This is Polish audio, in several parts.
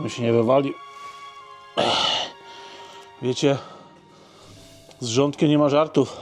Żebym się nie wywalił. Wiecie, z rządkiem nie ma żartów.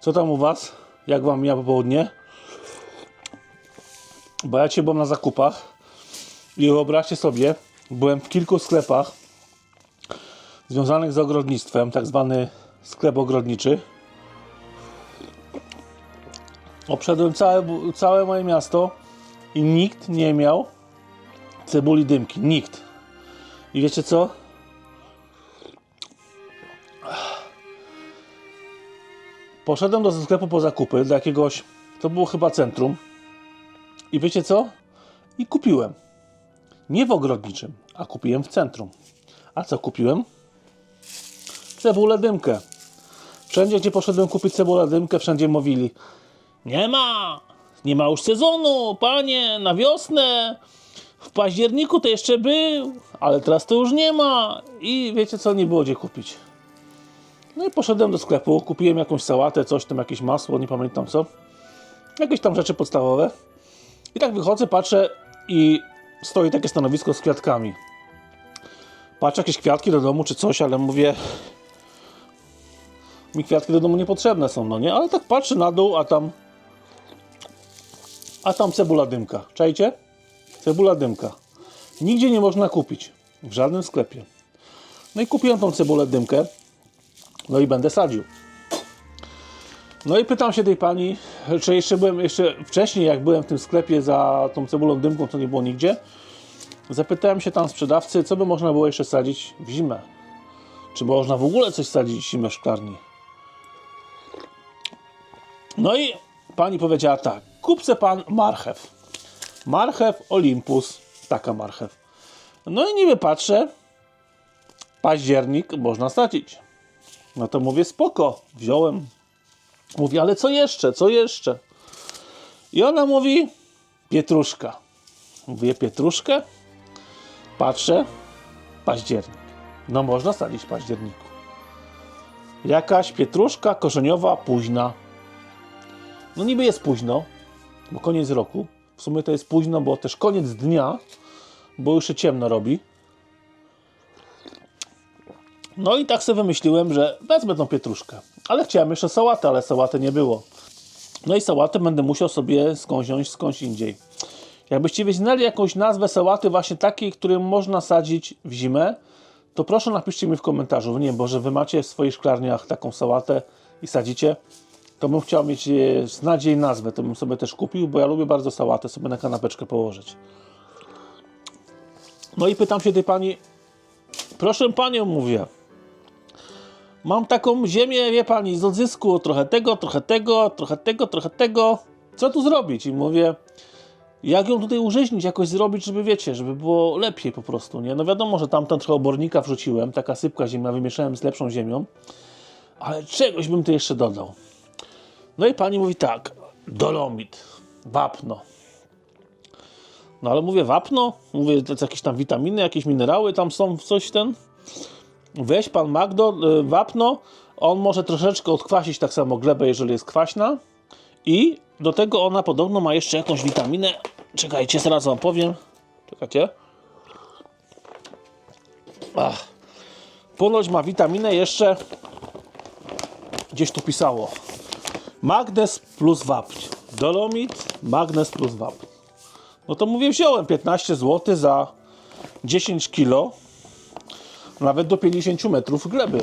Co tam u was? Jak wam mija popołudnie? Bo ja cię byłem na zakupach i wyobraźcie sobie, byłem w kilku sklepach związanych z ogrodnictwem, tak zwany sklep ogrodniczy. Obszedłem całe, całe moje miasto i nikt nie miał cebuli dymki. Nikt. I wiecie co? Poszedłem do sklepu po zakupy do jakiegoś, to było chyba centrum. I wiecie co? I kupiłem. Nie w ogrodniczym, a kupiłem w centrum. A co kupiłem? Cebulę dymkę. Wszędzie, gdzie poszedłem kupić cebulę dymkę, wszędzie mówili nie ma, nie ma już sezonu, panie, na wiosnę. W październiku to jeszcze był, ale teraz to już nie ma. I wiecie co, nie było gdzie kupić. No i poszedłem do sklepu, kupiłem jakąś sałatę, coś tam, jakieś masło, nie pamiętam co. Jakieś tam rzeczy podstawowe. I tak wychodzę, patrzę i stoi takie stanowisko z kwiatkami. Patrzę jakieś kwiatki do domu czy coś, ale mówię mi kwiatki do domu niepotrzebne są, no nie? Ale tak patrzę na dół, a tam a tam cebula dymka. Czajcie? Cebula dymka. Nigdzie nie można kupić. W żadnym sklepie. No i kupiłem tą cebulę dymkę. No i będę sadził. No i pytam się tej pani, czy jeszcze byłem, jeszcze wcześniej jak byłem w tym sklepie za tą cebulą dymką, to nie było nigdzie. Zapytałem się tam sprzedawcy, co by można było jeszcze sadzić w zimę. Czy można w ogóle coś sadzić w zimę w szklarni? No i pani powiedziała tak, kupce pan marchew. Marchew Olympus, taka marchew. No i niby patrzę, październik można sadzić. No to mówię, spoko, wziąłem. Mówi, ale co jeszcze, co jeszcze? I ona mówi, pietruszka. Mówię, pietruszkę? Patrzę, październik. No można sadzić w październiku. Jakaś pietruszka korzeniowa późna. No niby jest późno, bo koniec roku. W sumie to jest późno, bo też koniec dnia, bo już się ciemno robi. No i tak sobie wymyśliłem, że wezmę tą pietruszkę. Ale chciałem jeszcze sałatę, ale sałaty nie było. No i sałatę będę musiał sobie skądś skądś indziej. Jakbyście wiedzieli jakąś nazwę sałaty właśnie takiej, którą można sadzić w zimę, to proszę napiszcie mi w komentarzu. Nie, bo że wy macie w swoich szklarniach taką sałatę i sadzicie, to bym chciał mieć e, znać jej nazwę, to bym sobie też kupił, bo ja lubię bardzo sałatę sobie na kanapeczkę położyć. No i pytam się tej pani, proszę panią, mówię, mam taką ziemię, wie pani, z odzysku, trochę tego, trochę tego, trochę tego, trochę tego, co tu zrobić? I mówię, jak ją tutaj urzeźnić, jakoś zrobić, żeby wiecie, żeby było lepiej po prostu, nie? No wiadomo, że tamten trochę obornika wrzuciłem, taka sypka ziemia, wymieszałem z lepszą ziemią, ale czegoś bym tu jeszcze dodał. No i pani mówi tak, dolomit, wapno. No ale mówię wapno, mówię jakieś tam witaminy, jakieś minerały tam są, coś ten. Weź pan Magdo, y, wapno, on może troszeczkę odkwasić tak samo glebę, jeżeli jest kwaśna. I do tego ona podobno ma jeszcze jakąś witaminę. Czekajcie, zaraz wam powiem. Czekajcie. Ach. Ponoć ma witaminę jeszcze gdzieś tu pisało. Magnez plus wapń. Dolomit, magnez plus wapń. No to mówię, wziąłem 15 zł za 10 kg. Nawet do 50 metrów gleby.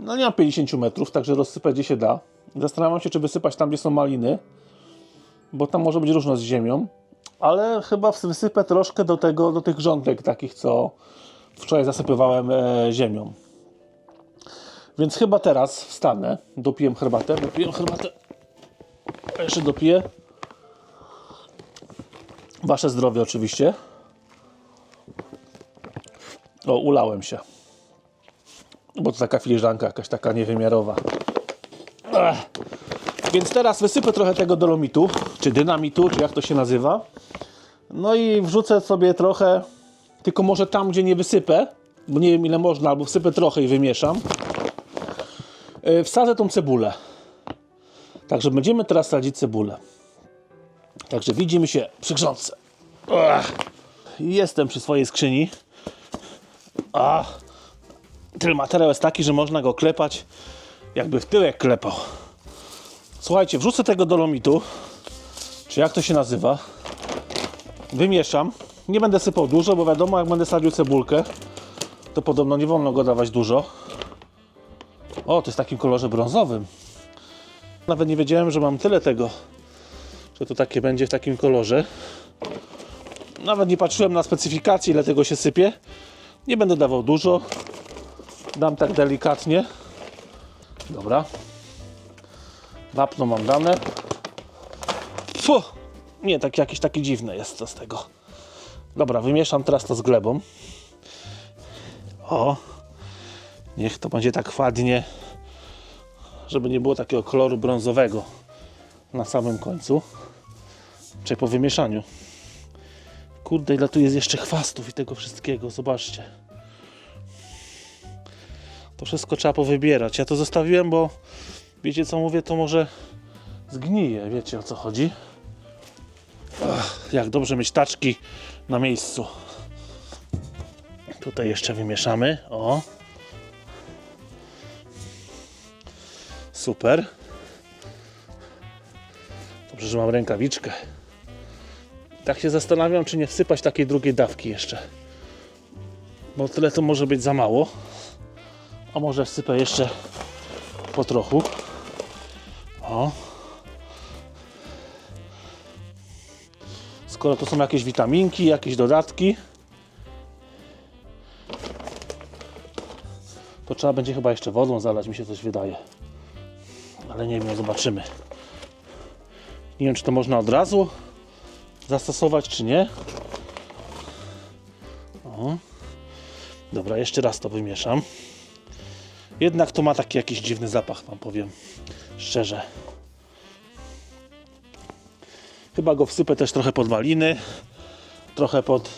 No nie mam 50 metrów, także rozsypać gdzie się da. Zastanawiam się, czy wysypać tam, gdzie są maliny, bo tam może być różno z ziemią. Ale chyba wysypę troszkę do tego, do tych grządek takich, co wczoraj zasypywałem e, ziemią. Więc chyba teraz wstanę, dopiję herbatę, dopiję herbatę, jeszcze dopiję. Wasze zdrowie oczywiście. O, ulałem się. Bo to taka filiżanka, jakaś taka niewymiarowa. Ech. Więc teraz wysypię trochę tego dolomitu, czy dynamitu, czy jak to się nazywa. No i wrzucę sobie trochę, tylko może tam, gdzie nie wysypę, bo nie wiem ile można, albo wsypę trochę i wymieszam. Yy, Wsadzę tą cebulę. Także będziemy teraz sadzić cebulę. Także widzimy się przy grządce. Ach. Jestem przy swojej skrzyni. A ten materiał jest taki, że można go klepać jakby w tyłek klepał. Słuchajcie, wrzucę tego dolomitu, czy jak to się nazywa. Wymieszam. Nie będę sypał dużo, bo wiadomo, jak będę sadził cebulkę, to podobno nie wolno go dawać dużo. O, to jest w takim kolorze brązowym. Nawet nie wiedziałem, że mam tyle tego, że to takie będzie w takim kolorze. Nawet nie patrzyłem na specyfikację, ile tego się sypie. Nie będę dawał dużo. Dam tak delikatnie. Dobra. Wapno mam dane. Fu! Nie, tak jakieś takie dziwne jest to z tego. Dobra, wymieszam teraz to z glebą. O! Niech to będzie tak ładnie, żeby nie było takiego koloru brązowego na samym końcu. Czy po wymieszaniu. Kurde, ile tu jest jeszcze chwastów i tego wszystkiego, zobaczcie. To wszystko trzeba powybierać. Ja to zostawiłem, bo wiecie co mówię, to może zgnije, wiecie o co chodzi. Ach, jak dobrze mieć taczki na miejscu. Tutaj jeszcze wymieszamy. O. Super. Dobrze, że mam rękawiczkę. Tak się zastanawiam, czy nie wsypać takiej drugiej dawki jeszcze. Bo tyle to może być za mało. A może wsypę jeszcze po trochu. O. Skoro to są jakieś witaminki, jakieś dodatki, to trzeba będzie chyba jeszcze wodą zalać, mi się coś wydaje. Ale nie wiem, zobaczymy. Nie wiem, czy to można od razu zastosować, czy nie. O. Dobra, jeszcze raz to wymieszam. Jednak to ma taki jakiś dziwny zapach, wam powiem szczerze. Chyba go wsypę też trochę pod maliny, trochę pod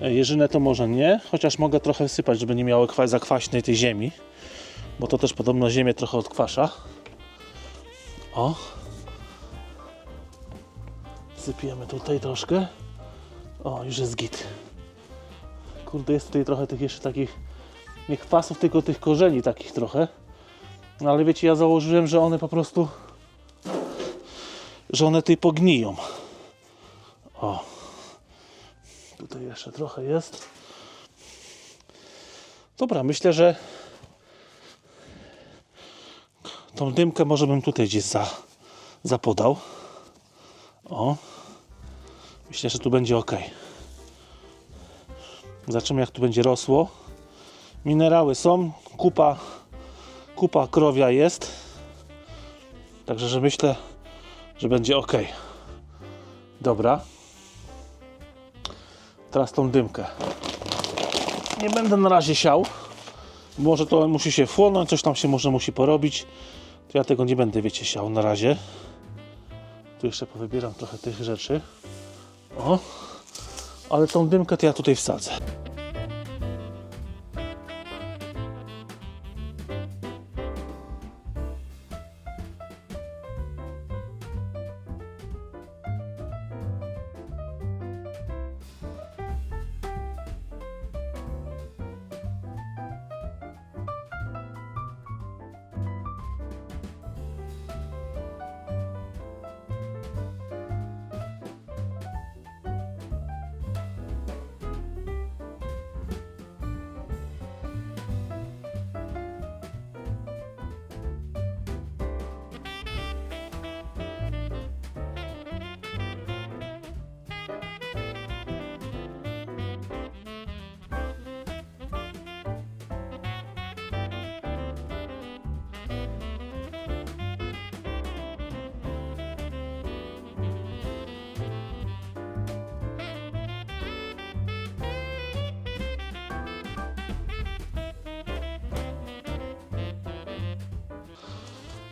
jeżynę to może nie, chociaż mogę trochę wsypać, żeby nie miało kwa- zakwaśnej tej ziemi, bo to też podobno ziemię trochę odkwasza. O. Sypiemy tutaj troszkę. O, już jest git. Kurde, jest tutaj trochę tych jeszcze takich nie kwasów, tylko tych korzeni takich trochę. No ale wiecie, ja założyłem, że one po prostu że one tutaj pogniją. O. Tutaj jeszcze trochę jest. Dobra, myślę, że tą dymkę może bym tutaj gdzieś za, zapodał. O. Myślę, że tu będzie ok. Zobaczymy jak tu będzie rosło. Minerały są, kupa, kupa krowia jest. Także, że myślę, że będzie ok. Dobra. Teraz tą dymkę. Nie będę na razie siał. Może to musi się wchłonąć, coś tam się może musi porobić. To ja tego nie będę, wiecie, siał na razie. Tu jeszcze powybieram trochę tych rzeczy. O. Ale tą dymkę to ja tutaj wsadzę.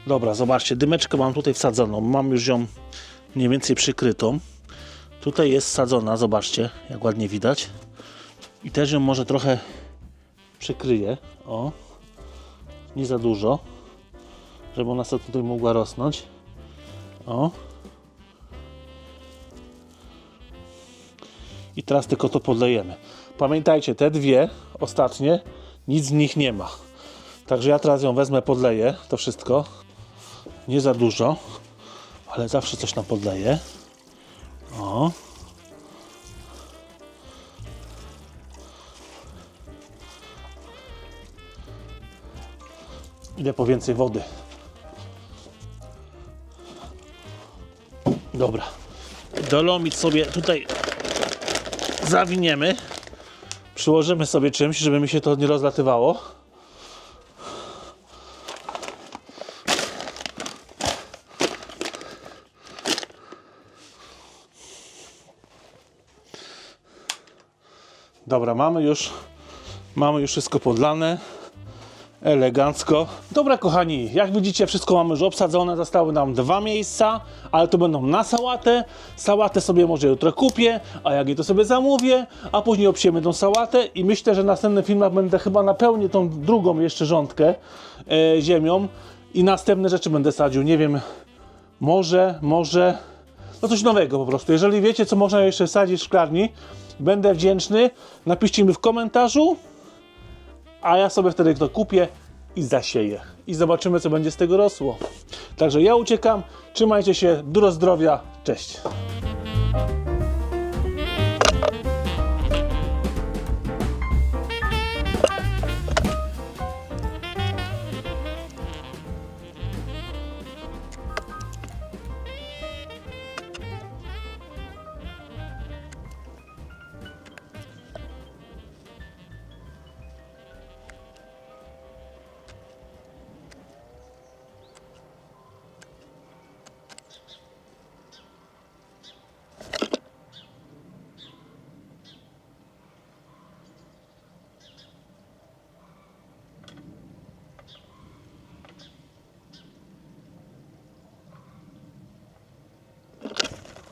Dobra, zobaczcie, dymeczkę mam tutaj wsadzoną. Mam już ją mniej więcej przykrytą. Tutaj jest sadzona, zobaczcie, jak ładnie widać. I też ją może trochę przykryję. O, nie za dużo. żeby ona sobie tutaj mogła rosnąć. O. I teraz tylko to podlejemy. Pamiętajcie, te dwie ostatnie, nic z nich nie ma. Także ja teraz ją wezmę, podleję to wszystko. Nie za dużo, ale zawsze coś tam podleję. O. Idę po więcej wody. Dobra. Dolomić sobie tutaj zawiniemy. Przyłożymy sobie czymś, żeby mi się to nie rozlatywało. Dobra, mamy już mamy już wszystko podlane elegancko. Dobra, kochani, jak widzicie, wszystko mamy już obsadzone. Zostały nam dwa miejsca, ale to będą na sałatę. Sałatę sobie może jutro kupię, a jak jej to sobie zamówię, a później obsiemy tą sałatę i myślę, że w następnym filmach będę chyba napełnię tą drugą jeszcze rządkę e, ziemią i następne rzeczy będę sadził. Nie wiem, może, może, no coś nowego po prostu. Jeżeli wiecie, co można jeszcze sadzić w szklarni, będę wdzięczny. Napiszcie mi w komentarzu, a ja sobie wtedy to kupię i zasieję. I zobaczymy, co będzie z tego rosło. Także ja uciekam, trzymajcie się, dużo zdrowia, cześć.